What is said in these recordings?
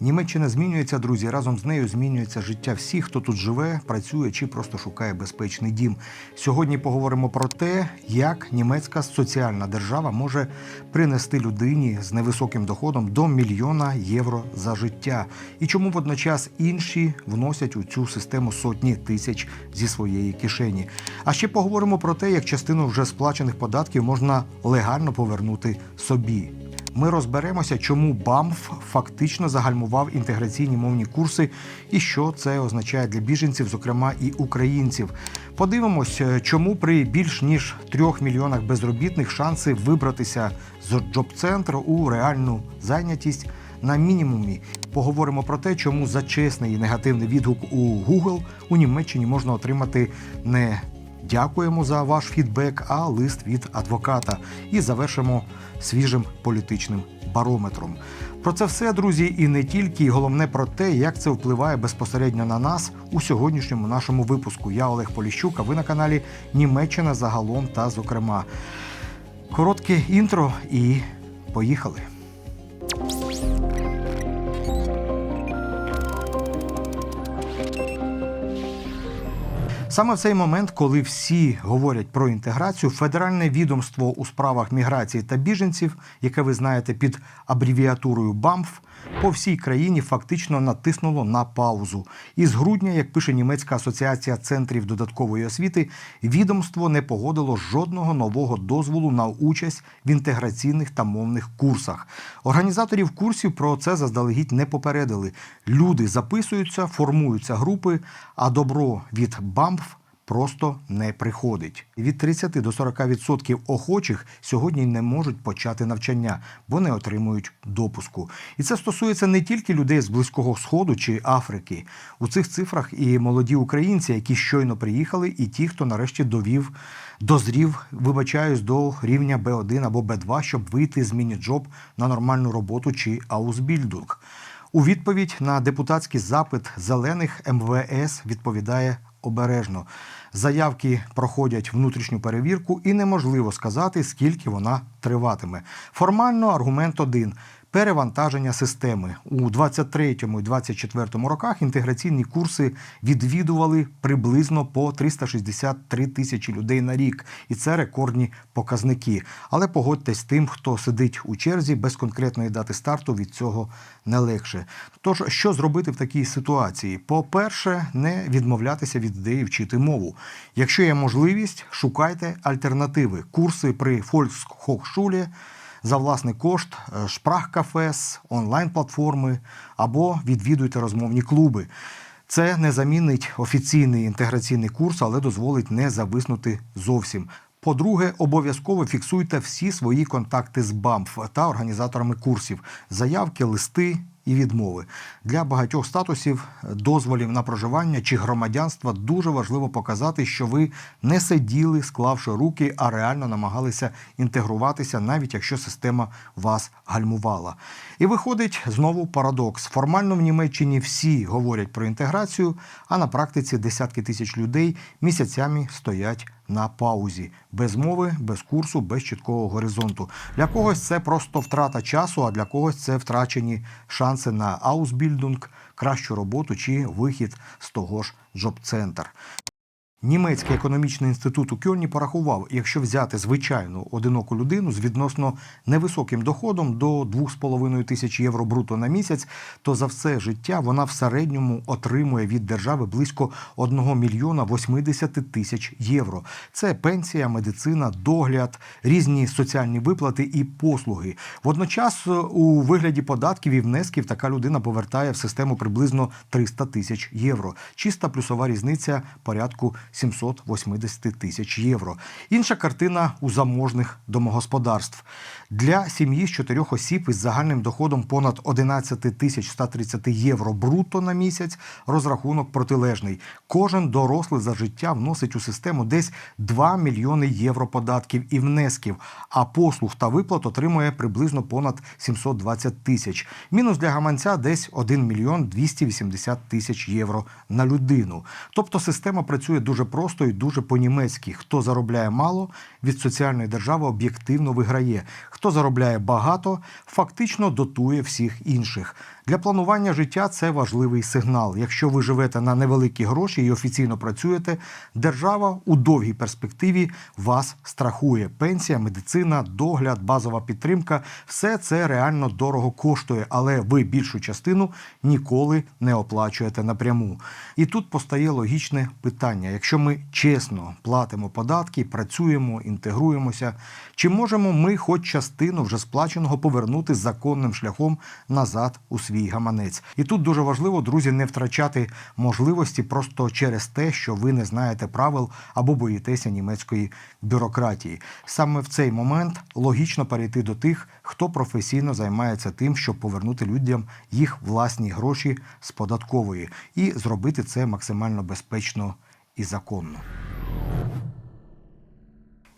Німеччина змінюється, друзі. Разом з нею змінюється життя всіх, хто тут живе, працює чи просто шукає безпечний дім. Сьогодні поговоримо про те, як німецька соціальна держава може принести людині з невисоким доходом до мільйона євро за життя, і чому водночас інші вносять у цю систему сотні тисяч зі своєї кишені. А ще поговоримо про те, як частину вже сплачених податків можна легально повернути собі. Ми розберемося, чому БАМФ фактично загальмував інтеграційні мовні курси і що це означає для біженців, зокрема і українців. Подивимось, е, чому при більш ніж трьох мільйонах безробітних шанси вибратися з джоб-центру у реальну зайнятість на мінімумі. Поговоримо про те, чому за чесний і негативний відгук у Google у Німеччині можна отримати не Дякуємо за ваш фідбек, а лист від адвоката. І завершимо свіжим політичним барометром. Про це все, друзі, і не тільки, і головне про те, як це впливає безпосередньо на нас у сьогоднішньому нашому випуску. Я Олег Поліщук, а ви на каналі Німеччина загалом та зокрема. Коротке інтро і поїхали. Саме в цей момент, коли всі говорять про інтеграцію, федеральне відомство у справах міграції та біженців, яке ви знаєте під абревіатурою БАМФ, по всій країні фактично натиснуло на паузу. І з грудня, як пише німецька асоціація центрів додаткової освіти, відомство не погодило жодного нового дозволу на участь в інтеграційних та мовних курсах. Організаторів курсів про це заздалегідь не попередили. Люди записуються, формуються групи, а добро від БАМФ просто не приходить. Від 30 до 40% охочих сьогодні не можуть почати навчання, бо не отримують допуску. І це стосується не тільки людей з близького сходу чи Африки. У цих цифрах і молоді українці, які щойно приїхали, і ті, хто нарешті довів. Дозрів, вибачаюсь, до рівня Б1 або Б2, щоб вийти з міні-джоб на нормальну роботу чи аусбільдинг. У відповідь на депутатський запит зелених МВС відповідає обережно. Заявки проходять внутрішню перевірку, і неможливо сказати, скільки вона триватиме. Формально аргумент один. Перевантаження системи у 23 і 24 роках інтеграційні курси відвідували приблизно по 363 тисячі людей на рік, і це рекордні показники. Але погодьтесь з тим, хто сидить у черзі без конкретної дати старту, від цього не легше. Тож, що зробити в такій ситуації? По-перше, не відмовлятися від ідеї вчити мову. Якщо є можливість, шукайте альтернативи. Курси при Volkshochschule – за власний кошт, е, шпрахкафес, онлайн-платформи або відвідуйте розмовні клуби. Це не замінить офіційний інтеграційний курс, але дозволить не зависнути зовсім. По-друге, обов'язково фіксуйте всі свої контакти з БАМФ та організаторами курсів, заявки, листи і відмови. Для багатьох статусів дозволів на проживання чи громадянства дуже важливо показати, що ви не сиділи, склавши руки, а реально намагалися інтегруватися, навіть якщо система вас гальмувала. І виходить знову парадокс. Формально в Німеччині всі говорять про інтеграцію, а на практиці десятки тисяч людей місяцями стоять на паузі, без мови, без курсу, без чіткого горизонту. Для когось це просто втрата часу, а для когось це втрачені шанси на аусбільдинг, кращу роботу чи вихід з того ж джоб-центр. Німецький економічний інститут у Кьольні порахував, якщо взяти звичайну одиноку людину з відносно невисоким доходом до 2,5 тисяч євро бруто на місяць, то за все життя вона в середньому отримує від держави близько 1 мільйона 80 тисяч євро. Це пенсія, медицина, догляд, різні соціальні виплати і послуги. Водночас, у вигляді податків і внесків така людина повертає в систему приблизно 300 тисяч євро. Чиста плюсова різниця порядку 780 тисяч євро. Інша картина у заможних домогосподарств. Для сім'ї з чотирьох осіб із загальним доходом понад 11 тисяч 130 євро бруто на місяць розрахунок протилежний. Кожен дорослий за життя вносить у систему десь 2 мільйони євро податків і внесків, а послуг та виплат отримує приблизно понад 720 тисяч. Мінус для гаманця десь 1 мільйон 280 тисяч євро на людину. Тобто система працює дуже просто і дуже по-німецьки. Хто заробляє мало, від соціальної держави об'єктивно виграє. Хто заробляє багато, фактично дотує всіх інших. Для планування життя це важливий сигнал. Якщо ви живете на невеликі гроші і офіційно працюєте, держава у довгій перспективі вас страхує. Пенсія, медицина, догляд, базова підтримка все це реально дорого коштує, але ви більшу частину ніколи не оплачуєте напряму. І тут постає логічне питання: якщо ми чесно платимо податки, працюємо, інтегруємося, чи можемо ми хоч частину вже сплаченого повернути законним шляхом назад у свій гаманець? І тут дуже важливо, друзі, не втрачати можливості просто через те, що ви не знаєте правил або боїтеся німецької бюрократії. Саме в цей момент логічно перейти до тих, хто професійно займається тим, щоб повернути людям їх власні гроші з податкової, і зробити це максимально безпечно і законно.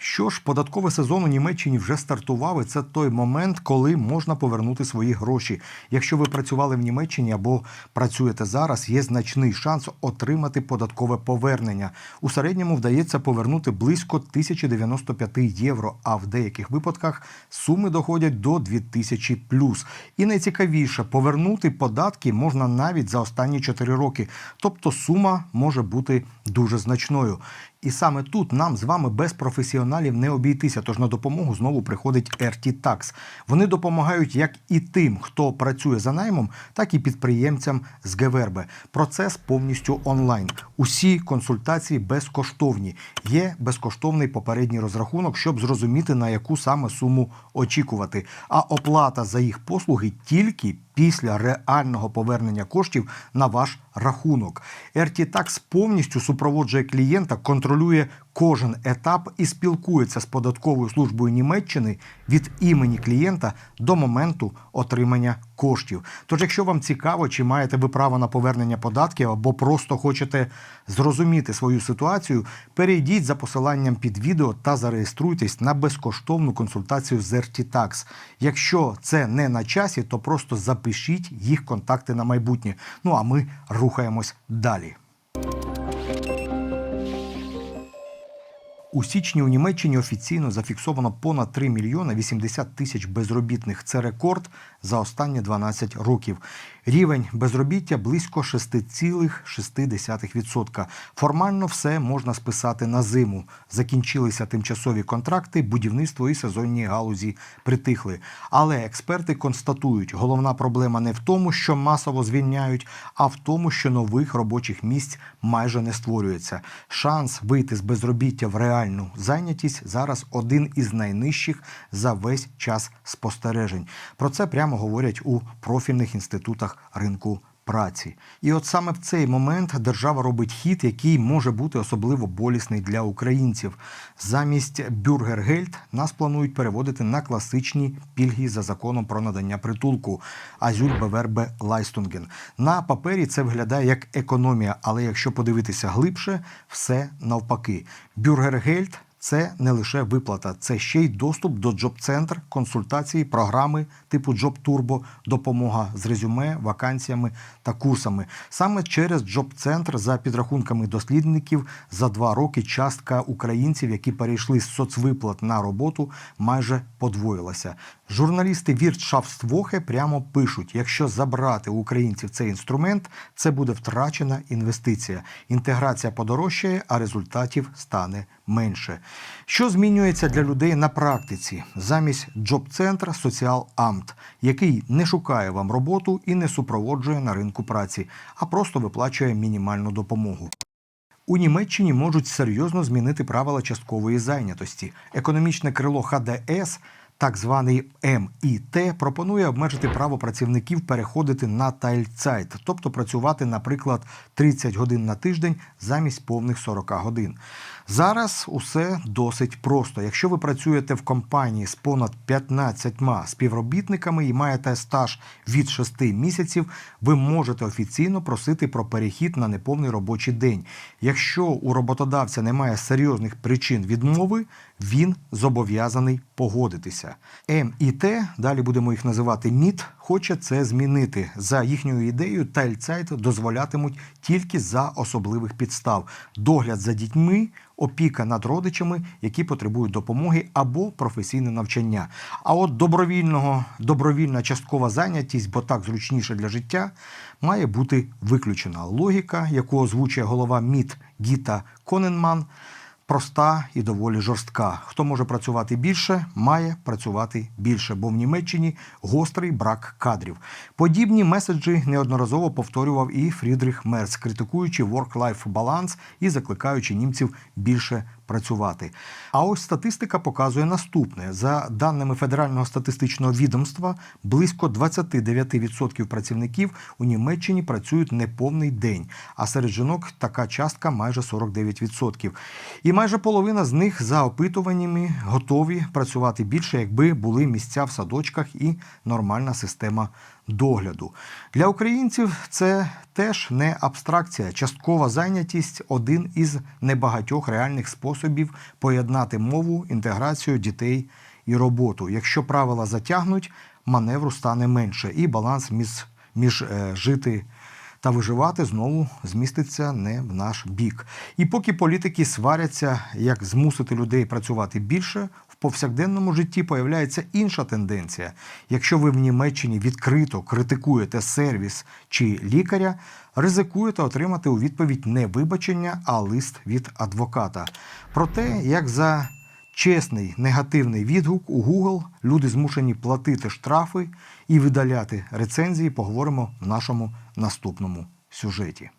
Що ж, податковий сезон у Німеччині вже стартував, і це той момент, коли можна повернути свої гроші. Якщо ви працювали в Німеччині або працюєте зараз, є значний шанс отримати податкове повернення. У середньому вдається повернути близько 1095 євро, а в деяких випадках суми доходять до 2000 плюс. І найцікавіше, повернути податки можна навіть за останні 4 роки. Тобто сума може бути дуже значною. І саме тут нам з вами без професіоналів не обійтися. Тож на допомогу знову приходить RT Tax. Вони допомагають як і тим, хто працює за наймом, так і підприємцям з ГВРБ. Процес повністю онлайн. Усі консультації безкоштовні. Є безкоштовний попередній розрахунок, щоб зрозуміти на яку саме суму очікувати. А оплата за їх послуги тільки після реального повернення коштів на ваш рахунок. RT-Tax повністю супроводжує клієнта, контролює кожен етап і спілкується з податковою службою Німеччини від імені клієнта до моменту отримання коштів. Тож, якщо вам цікаво, чи маєте ви право на повернення податків або просто хочете зрозуміти свою ситуацію, перейдіть за посиланням під відео та зареєструйтесь на безкоштовну консультацію з RT-Tax. Якщо це не на часі, то просто запишіть їх контакти на майбутнє. Ну а ми рухаємось далі. У січні у Німеччині офіційно зафіксовано понад 3 мільйони 80 тисяч безробітних. Це рекорд за останні 12 років. Рівень безробіття близько 6,6%. Формально все можна списати на зиму. Закінчилися тимчасові контракти, будівництво і сезонні галузі притихли. Але експерти констатують, головна проблема не в тому, що масово звільняють, а в тому, що нових робочих місць майже не створюється. Шанс вийти з безробіття в реальну зайнятість зараз один із найнижчих за весь час спостережень. Про це прямо говорять у профільних інститутах ринку праці. І от саме в цей момент держава робить хід, який може бути особливо болісний для українців. Замість бюргергельд нас планують переводити на класичні пільги за законом про надання притулку Азюль Бевербе Лайстунген. На папері це виглядає як економія, але якщо подивитися глибше, все навпаки. Бюргергельд це не лише виплата, це ще й доступ до джоб-центр, консультації, програми типу Джоб Турбо, допомога з резюме, вакансіями та курсами. Саме через джоб-центр, за підрахунками дослідників, за два роки частка українців, які перейшли з соцвиплат на роботу, майже подвоїлася. Журналісти Віртшафтвохе прямо пишуть: якщо забрати у українців цей інструмент, це буде втрачена інвестиція. Інтеграція подорожчає, а результатів стане менше. Що змінюється для людей на практиці замість джоб-центра Соціал Амт, який не шукає вам роботу і не супроводжує на ринку праці, а просто виплачує мінімальну допомогу. У Німеччині можуть серйозно змінити правила часткової зайнятості. Економічне крило ХДС, так званий МІТ, пропонує обмежити право працівників переходити на тайльцайт, тобто працювати, наприклад, 30 годин на тиждень замість повних 40 годин. Зараз усе досить просто. Якщо ви працюєте в компанії з понад 15 співробітниками і маєте стаж від 6 місяців, ви можете офіційно просити про перехід на неповний робочий день. Якщо у роботодавця немає серйозних причин відмови, він зобов'язаний погодитися. М і Т, далі будемо їх називати МІТ, хоче це змінити. За їхньою ідеєю, тайльцайт дозволятимуть тільки за особливих підстав: догляд за дітьми, опіка над родичами, які потребують допомоги, або професійне навчання. А от добровільного добровільна часткова зайнятість, бо так зручніше для життя, має бути виключена. Логіка, яку озвучує голова МІД Гіта Коненман, проста і доволі жорстка. Хто може працювати більше, має працювати більше, бо в Німеччині гострий брак кадрів. Подібні меседжі неодноразово повторював і Фрідріх Мерц, критикуючи work-life баланс і закликаючи німців більше працювати. А ось статистика показує наступне: за даними Федерального статистичного відомства, близько 29% працівників у Німеччині працюють неповний день, а серед жінок така частка майже 49%. І майже половина з них за опитуваннями готові працювати більше, якби були місця в садочках і нормальна система догляду. Для українців це теж не абстракція. Часткова зайнятість один із небагатьох реальних способів поєднати мову, інтеграцію дітей і роботу. Якщо правила затягнуть, маневру стане менше, і баланс між, між е, жити та виживати знову зміститься не в наш бік. І поки політики сваряться, як змусити людей працювати більше, в повсякденному житті появляється інша тенденція. Якщо ви в Німеччині відкрито критикуєте сервіс чи лікаря, ризикуєте отримати у відповідь не вибачення, а лист від адвоката. Про те, як за чесний негативний відгук у Google люди змушені платити штрафи і видаляти рецензії, поговоримо в нашому наступному сюжеті.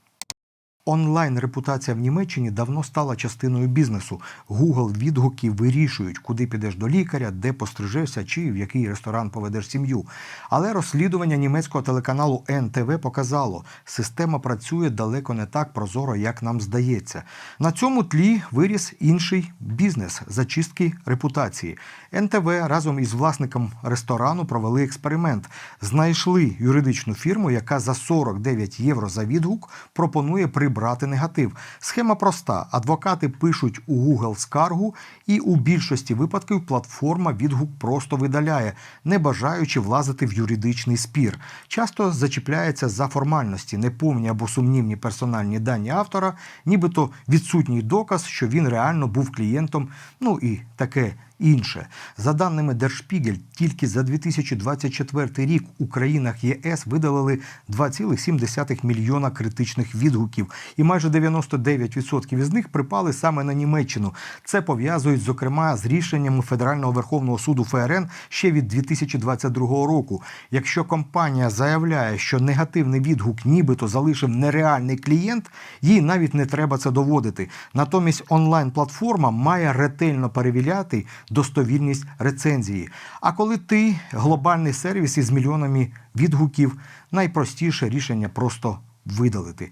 Онлайн-репутація в Німеччині давно стала частиною бізнесу. Google відгуки вирішують, куди підеш до лікаря, де пострижешся чи в який ресторан поведеш сім'ю. Але розслідування німецького телеканалу НТВ показало, система працює далеко не так прозоро, як нам здається. На цьому тлі виріс інший бізнес зачистки репутації. НТВ разом із власником ресторану провели експеримент. Знайшли юридичну фірму, яка за 49 євро за відгук пропонує прибрати негатив. Схема проста: адвокати пишуть у Google скаргу, і у більшості випадків платформа відгук просто видаляє, не бажаючи влазити в юридичний спір. Часто зачіпляється за формальності, неповні або сумнівні персональні дані автора, нібито відсутній доказ, що він реально був клієнтом, ну і таке. Інше за даними Держпігель, тільки за 2024 рік у країнах ЄС видалили 2,7 мільйона критичних відгуків, і майже 99% із них припали саме на Німеччину. Це пов'язують зокрема з рішеннями Федерального верховного суду ФРН ще від 2022 року. Якщо компанія заявляє, що негативний відгук, нібито залишив нереальний клієнт, їй навіть не треба це доводити. Натомість онлайн-платформа має ретельно перевіряти достовірність рецензії. А коли ти глобальний сервіс із мільйонами відгуків, найпростіше рішення просто видалити.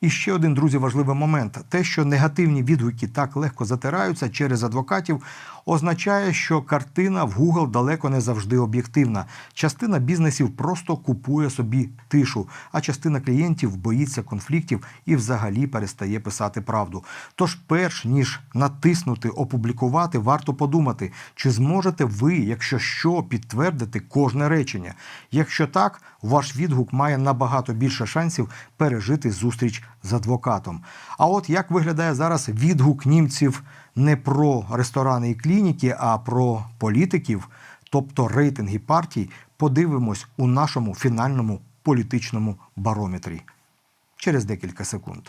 І ще один друзі важливий момент: те, що негативні відгуки так легко затираються через адвокатів, означає, що картина в Google далеко не завжди об'єктивна. Частина бізнесів просто купує собі тишу, а частина клієнтів боїться конфліктів і взагалі перестає писати правду. Тож, перш ніж натиснути опублікувати, варто подумати, чи зможете ви, якщо що, підтвердити кожне речення. Якщо так, ваш відгук має набагато більше шансів пережити зустріч з адвокатом. А от як виглядає зараз відгук німців не про ресторани і клініки, а про політиків, тобто рейтинги партій, подивимось у нашому фінальному політичному барометрі через декілька секунд.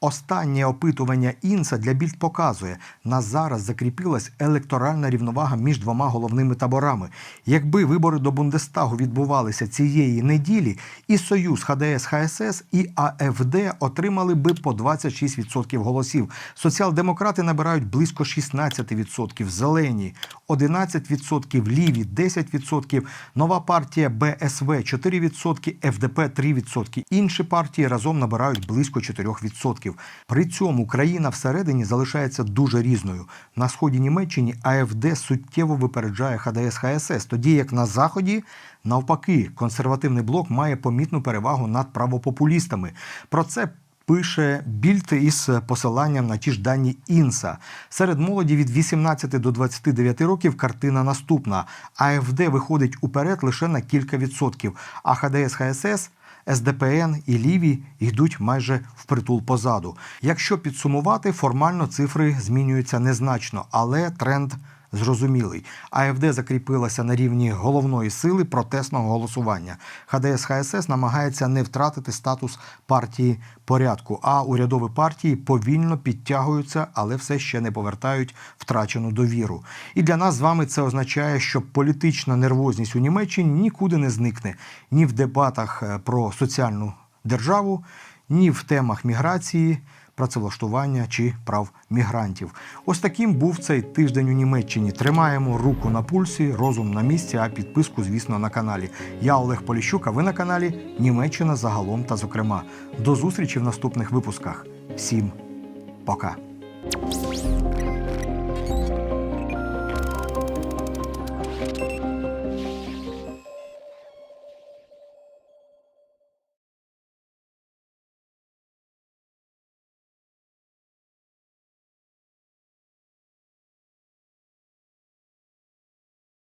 Останнє опитування Інса для більд показує, на зараз закріпилась електоральна рівновага між двома головними таборами. Якби вибори до Бундестагу відбувалися цієї неділі, і Союз ХДС ХСС і АФД отримали би по 26% голосів. Соціал-демократи набирають близько 16%, зелені 11%, ліві 10%, нова партія БСВ 4%, ФДП 3%. Інші партії разом набирають близько 4%. При цьому країна всередині залишається дуже різною. На сході Німеччини АФД суттєво випереджає ХДС ХСС, тоді як на заході. Навпаки, консервативний блок має помітну перевагу над правопопулістами. Про це пише Більд із посиланням на ті ж дані Інса. Серед молоді від 18 до 29 років картина наступна. АФД виходить уперед лише на кілька відсотків, а ХДС ХСС СДПН і Ліві йдуть майже впритул позаду. Якщо підсумувати, формально цифри змінюються незначно, але тренд зрозумілий. АФД закріпилася на рівні головної сили протестного голосування. ХДС ХСС намагається не втратити статус партії порядку, а урядові партії повільно підтягуються, але все ще не повертають втрачену довіру. І для нас з вами це означає, що політична нервозність у Німеччині нікуди не зникне ні в дебатах е, про соціальну державу, ні в темах міграції, працевлаштування чи прав мігрантів. Ось таким був цей тиждень у Німеччині. Тримаємо руку на пульсі, розум на місці, а підписку, звісно, на каналі. Я Олег Поліщук, а ви на каналі Німеччина загалом та зокрема. До зустрічі в наступних випусках. Всім пока.